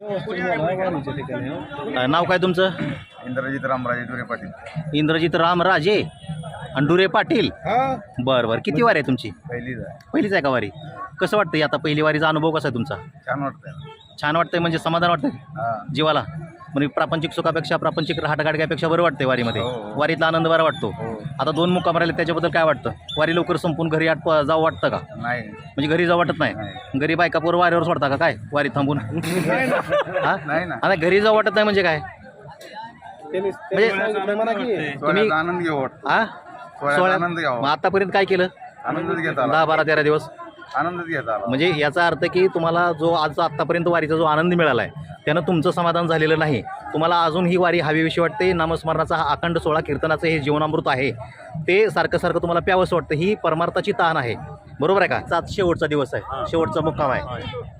अ, नाव काय तुमचं? इंद्रजित रामराजे दुरे पाटील. इंद्रजित राम राजे अंडुरे पाटील. बरं बरं. किती वारी आहे तुमची? पहिलीच आहे. पहिलीच आहे का वारी? कसं वाटतं आता पहिली वारीचा अनुभव कसा आहे तुमचा? छान वाटतंय. छान वाटतंय म्हणजे समाधान वाटतंय? हा. जीवाला? म्हणजे प्रापंचिक सुखापेक्षा प्रापंचिक हाटगाडग्यापेक्षा बरं वाटतंय वारीमध्ये. हो, हो. वारीतला आनंद बरा वाटतो. हो. आता दोन मुक्काम राहिले त्याच्याबद्दल काय वाटतं? वारी लवकर संपून घरी आट जाऊ वाटतं का? नाही. म्हणजे घरी जाऊ वाटत नाही. घरी बायका पोर वारीवर सोडता का काय? वारी थांबून? हा? नाही ना. आता घरी जाऊ वाटत नाही म्हणजे काय? म्हणजे तुम्ही आनंद घेऊ वाटतो. हा? आनंद मग घ्यावा आतापर्यंत काय केलं? आनंदच घेत आला. दहा बारा तेरा दिवस? आनंदच घेत आला. म्हणजे याचा अर्थ की तुम्हाला जो आज आत्तापर्यंत वारीचा जो आनंद मिळाला आहे त्यानं तुमचं समाधान झालेलं नाही. तुम्हाला अजून ही वारी हवीविषयी वाटते. नामस्मरणाचा हा अखंड सोळा कीर्तनाचं हे जीवनामृत आहे. ते सारखं सारखं तुम्हाला प्यावंसं वाटतं. ही परमार्थाची ताण आहे. बरोबर आहे का? सात शेवटचा दिवस आहे. शेवटचा मुक्काम आहे.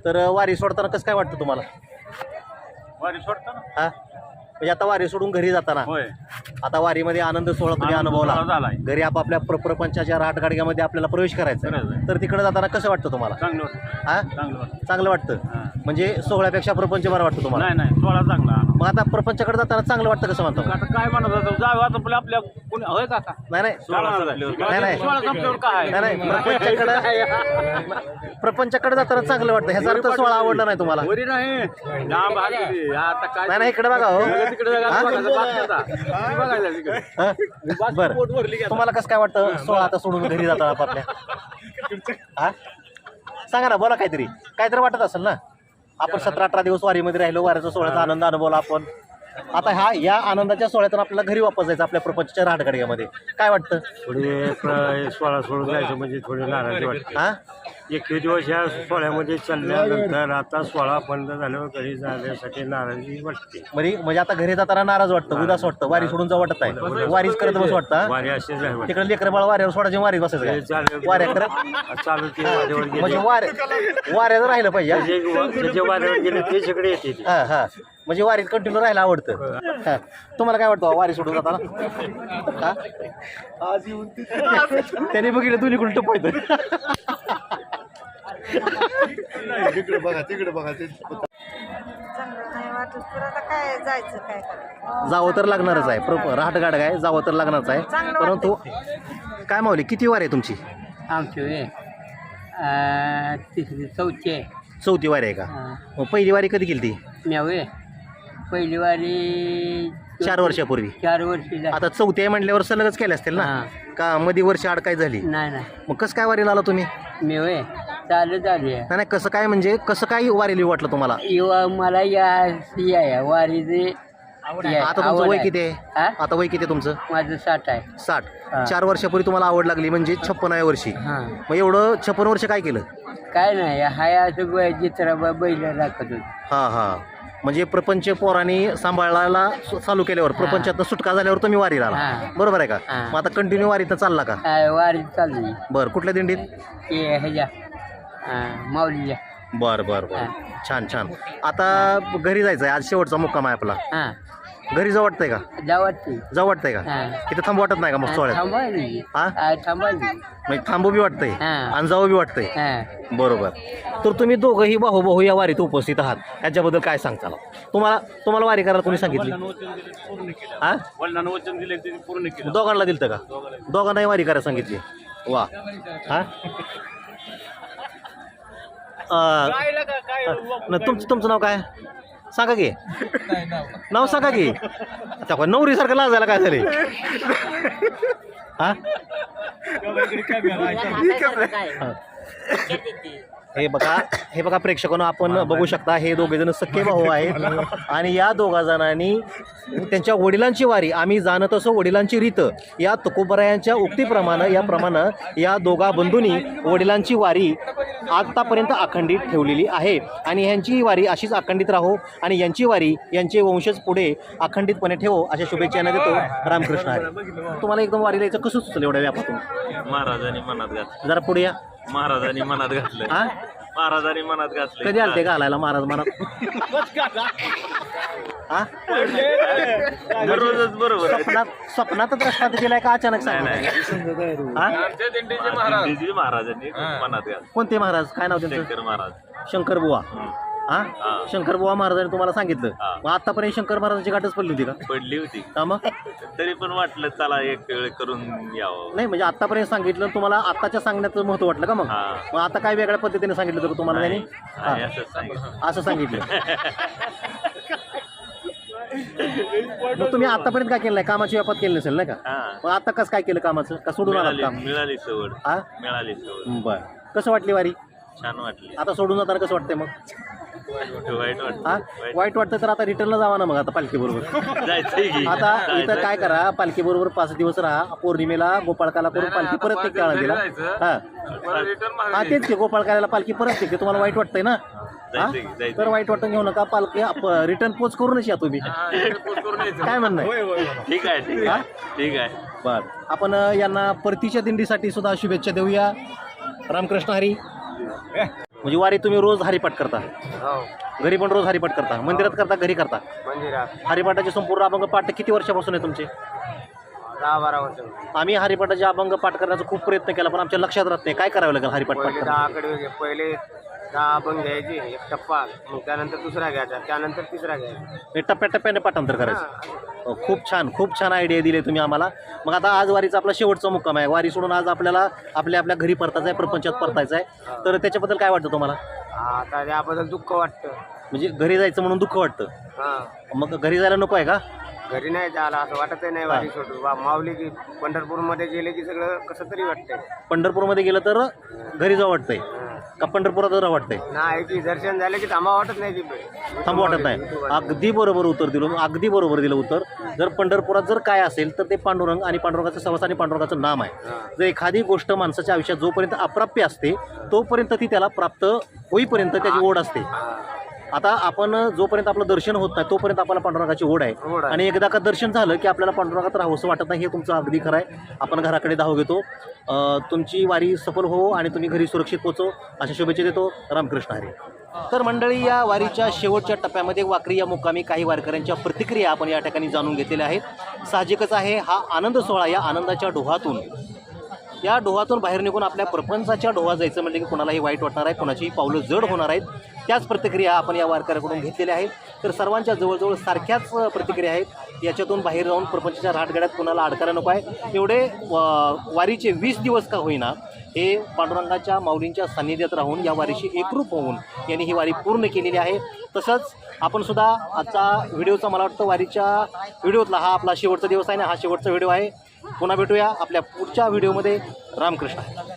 तर वारी सोडताना कसं काय वाटतं तुम्हाला? वारी सोडताना? हा? म्हणजे आता वारी सोडून घरी जाताना. आता वारीमध्ये आनंद सोहळा तुम्ही अनुभवला. घरी आपापल्या प्र प्रपंचाच्या राटगाडग्यामध्ये आपल्याला प्रवेश करायचा. तर तिकडे जाताना कसं वाटतं तुम्हाला? चांगलं वाटतं. हा? चांगलं वाटतं. चांगलं वाटतं. म्हणजे सोहळ्यापेक्षा प्रपंच बरं वाटतं तुम्हाला? नाही नाही सोळा चांगला. मग आता प्रपंचाकडे जाताना चांगलं वाटतं कसं म्हणतो आता काय म्हणत होतं जाऊ आता आपल्या आपल्या कोणी होय काका नाही नाही. नाही, नाही. सोळा संपल्यावर काय नाही नाही. प्रपंचाकडे प्रपंचाकडे जाताना चांगलं वाटतं. ह्याचा अर्थ सोहळा आवडला नाही तुम्हाला? वरी नाही. लांब हात किती. आता काय नाही नाही इकडे बघा हो. तिकडे हा? बघायचं बातम्याचा. ती बघायचं तिकडे. हा? बरं. पोट भरली की आता. तुम्हाला कसं काय वाटतं? सोळा आता सोडून घरी जाता आपापल्या? हा? सांगा ना बोला काहीतरी. काहीतरी वाटत असेल ना? आपण सतरा अठरा दिवस वारीमध्ये राहिलो वारीचा सोहळ्याचा आनंद अनुभवला आपण. आता हा या आनंदाच्या सोहळ्यातून आपल्याला घरी वापस जायचं आपल्या प्रपंचाच्या राहटगाडग्यामध्ये काय वाटतं? थोडी सोळा सोडून जायचं म्हणजे थोडी नाराजी वाटते. हा? एकवीस दिवस या सोहळ्यामध्ये चालल्यानंतर आता सोळा बंद झाल्यावर घरी जाण्यासाठी नाराजी वाटते म्हणजे म्हणजे आता घरी जाताना नाराज वाटतं उदास वाटतं वारी सोडून जाऊ वाटत नाही वारीच करत बस वाटतं हा? वारी असे. तिकडे लेकर बाळ वाऱ्यावर सोडायचे वारीत बसायचं? चालेल. वाऱ्या करत चालू ते वाऱ्यावर म्हणजे गेले वाऱ्या वाऱ्याचं राहिलं पाहिजे हा? जे जे वाऱ्यावर गेले ते सगळे येते ते. हा हा म्हणजे वारीत कंटिन्यू राहायला आवडतं हा. तुम्हाला काय वाटतं वारी सोडून जाताना हा? त्याने बघितलं दोन्ही कुठं टपायचं तिकडे बघा तिकडे बघा ते चांगलं नाही वाटत पण आता काय जायचं काय करायचं? जावं तर लागणारच आहे. प्र राहटगाड काय जावं तर लागणारच आहे. चांगलं परंतु काय मावली किती वार आहे तुमची? आमची होय. अं, तिसरी चौथी आहे. चौथी वारी आहे का? अं, मग पहिली वारी कधी केली ती मी होय. पहिली वारी चार वर्षापूर्वी. चार वर्षी झाली. आता चौथी आहे म्हणल्यावर सलगच केले असतील ना? हा. का मध्ये वर्ष आड काय झाली? नाही नाही. मग कसं काय वारीला आला तुम्ही? मी होय. चालत आली आहे. नाही नाही कसं काय म्हणजे कसं काय वारीला वाटलं तुम्हाला? युवा मला या या या वारीचे या- आता तुमचं आवड वय आहे. किती आहे? आता वय किती आहे तुमचं? माझं साठ आहे. साठ. हा. चार वर्षापूर्वी तुम्हाला आवड लागली म्हणजे छप्पनाव्या वर्षी. हां. मग एवढं छप्पन वर्ष काय केलं? काय नाही हाय असं बै- बैल राखत होती. हा हा. म्हणजे प्रपंच पोरांनी सांभाळायला सु- चालू केल्यावर प्रपंचात सुटका झाल्यावर तुम्ही वारीला आला. हा. बरोबर आहे का? हा. मग आता कंटिन्यू वारीत चालला का? काय वारी चालली बरं कुठल्या दिंडीत? ते ह्याच्या. अं, माऊलीच्या बरं बरं बरं. छान छान. आता घरी जायचं आहे आज शेवटचा मुक्काम आहे आपला. हां. घरी जाऊ वाटतंय का? जाऊ वाटते जाऊ वाटतंय का? हां. तिथे थांबू वाटत नाही का मग सोहळ्यात? हा? हा, म्हणजे थांबू बी वाटतंय. हा. आणि जाऊ बी वाटतंय. हा. बरोबर. तर तुम्ही दोघंही भाऊ भाऊ या वारीत उपस्थित आहात. याच्याबद्दल काय सांगताल? तुम्हाला तुम्हाला वारी करायला कोणी सांगितली? हा? वडिलांना वचन दिले ते पूर्ण केलं. दोघांना दिलं का? दोघांनाही वारी करायला सांगितली. वा. हा? न, तुमचं तुमचं नाव काय? सांगा की. नाव. सांगा की. आता काय नवरीसारखं लाजायला काय झाले हा? हा. बघा हे बघा प्रेक्षकांनो आपण बघू शकता हे दोघे जण सख्खे भाऊ आहेत. आणि या दोघा जणांनी त्यांच्या वडिलांची वारी आम्ही जाणत असो वडिलांची रीत या तुकोबरायांच्या उक्तीप्रमाणे याप्रमाणे या दोघा बंधूंनी वडिलांची वारी आतापर्यंत अखंडित ठेवलेली आहे. आणि ह्यांची वारी अशीच अखंडित राहो आणि यांची वारी यांचे वंशज पुढे अखंडितपणे ठेवो अशा शुभेच्छा यांना देतो रामकृष्ण हरी. तुम्हाला एकदम वारीला यायचं कसं सुचलं एवढ्या व्यापातून? महाराजांनी मनात जरा पुढे या. महाराजांनी मनात घातलं हा? महाराजांनी मनात घातलं कधी आलते घालायला महाराज मनात? हा? दररोजच बरोबर आहे. स्वप्नात स्वप्नातच रस्ता दिलाय का अचानक नाही, सांगितलं हा? आमच्या दिंडीचे महाराज. दिंडीचे महाराजांनी मनात घातलं कोणते महाराज? काय नाव त्यांचं? शंकर महाराज. शंकर बुवा. हा. शंकर बुवा महाराजांनी तुम्हाला सांगितलं. हा. मग आतापर्यंत शंकर महाराजांची गाठच पडली होती का? पडली होती. हा मग? तरी पण वाटलं चला एक वेळ करून यावं. नाही म्हणजे आतापर्यंत सांगितलं तुम्हाला आताच्या सांगण्याचं महत्त्व वाटलं का मग? हा. मग आता काय वेगळ्या पद्धतीने सांगितलं होतं तुम्हाला त्यांनी? हा. आणि असंच सांगितलं. असं सांगितलं. मग तुम्ही आतापर्यंत काय केलं नाही? कामाची व्यापात केली नसेल नाही का? हा. मग आता कसं काय केलं कामाचं? का सोडून आलात मिळाली काम? मिळाली सवड. हा? मिळाली सवड. बर. कसं वाटली वारी? छान वाटली. आता सोडून जाताना कसं वाटतंय मग? हा? वाईट वाटतं तर आता रिटर्नला जावा ना मग आता पालखी बरोबर जायचंय की. आता इथं. काय करा पालखी बरोबर पाच दिवस राहा पौर्णिमेला गोपाळकाला करून पालखी परत निघते आळंदीला हा. हा तेच की गोपाळकाला पालखी परत निघते तुम्हाला वाईट वाटतंय ना? हा. तर वाईट वाटून घेऊ नका पालखी रिटर्न पोच करूनच या तुम्ही. काय म्हणणं आहे? ठीक आहे ठीक हा? आहे ठीक आहे. बर. आपण यांना परतीच्या दिंडीसाठी सुद्धा शुभेच्छा देऊया. रामकृष्ण हरी. म्हणजे वारी तुम्ही रोज हरिपाठ करता? घरी पण रोज हरिपाठ करता? मंदिरात करता घरी करता? मंदिरात. हरिपाठाचे संपूर्ण अभंग पाठ किती वर्षापासून आहे तुमचे? दहा बारा वर्ष आम्ही हरिपाठाचे अभंग पाठ करण्याचा खूप प्रयत्न केला पण आमच्या लक्षात राहत नाही. काय करावं लागेल हरिपाठ पाठ? दहा पहिले दहा अभंग घ्यायचे एक टप्पा. मग त्यानंतर दुसरा घ्यायचा त्यानंतर तिसरा घ्यायचा. हे टप्प्याटप्प्याने पाठांतर करायचं. हो, खूप छान खूप छान आयडिया दिली तुम्ही आम्हाला. मग आता आज वारीचा आपला शेवटचा मुक्काम आहे. वारी सोडून आज आपल्याला आपल्या आपल्या घरी परतायचं आहे प्रपंचात परतायचं आहे तर त्याच्याबद्दल काय वाटतं तुम्हाला? आता त्याबद्दल दुःख वाटतं. म्हणजे घरी जायचं म्हणून दुःख वाटतं. हा. मग घरी जायला नको आहे का? घरी नाही जायला असं वाटतही नाही वारी सोडून. माऊली की पंढरपूरमध्ये गेले की सगळं कसं तरी वाटतंय. पंढरपूरमध्ये गेलं तर घरी जावं वाटतंय. का पंढरपुरात राहा वाटतंय? नाही की दर्शन झालं की थांबा वाटत नाही थांबू वाटत नाही. अगदी बरोबर उत्तर दिलं. अगदी बरोबर दिलं उत्तर. जर पंढरपुरात जर काय असेल तर ते पांडुरंग आणि पांडुरंगाचं सहवास आणि पांडुरंगाचं नाम आहे. जर एखादी गोष्ट माणसाच्या आयुष्यात जोपर्यंत अप्राप्य असते तोपर्यंत ती त्याला प्राप्त होईपर्यंत त्याची ओढ असते. आता आपण जोपर्यंत आपलं दर्शन होत नाही तोपर्यंत आपल्याला पांडुरंगाची ओढ आहे. आणि एकदा का दर्शन झालं की आपल्याला पांडुरंगात राहावंसं वाटत नाही हे तुमचं अगदी खरं आहे. आपण घराकडे धाव घेतो. तुमची वारी सफल हो आणि तुम्ही घरी सुरक्षित पोचो. अशा शुभेच्छा देतो. रामकृष्ण हरी. तर मंडळी या वारीच्या शेवटच्या टप्प्यामध्ये वाकरी या मुक्कामी काही वारकऱ्यांच्या प्रतिक्रिया आपण या ठिकाणी जाणून घेतलेल्या आहेत. साहजिकच आहे हा आनंद सोहळा या आनंदाच्या डोहातून. या डोहातून बाहेर निघून आपल्या प्रपंचाच्या डोहा जायचं म्हणजे की कोणालाही वाईट वाटणार आहे कोणाचीही पावलं जड होणार आहेत. त्याच प्रतिक्रिया आपण या वारकऱ्याकडून घेतलेल्या आहेत. तर सर्वांच्या जवळजवळ सारख्याच प्रतिक्रिया आहेत. याच्यातून बाहेर जाऊन प्रपंचाच्या राटगड्यात कोणाला अडकायला नको आहे. एवढे वारीचे वीस दिवस का होईना हे पांडुरंगाच्या माऊलींच्या सान्निध्यात राहून या वारीशी एकरूप होऊन यांनी ही वारी पूर्ण केलेली आहे. तसंच आपण सुद्धा आजचा व्हिडिओचा मला वाटतं वारीच्या व्हिडिओतला हा आपला शेवटचा दिवस आहे ना हा शेवटचा व्हिडिओ आहे. पुन्हा भेटूया आपल्या पुढच्या व्हिडिओमध्ये. रामकृष्ण.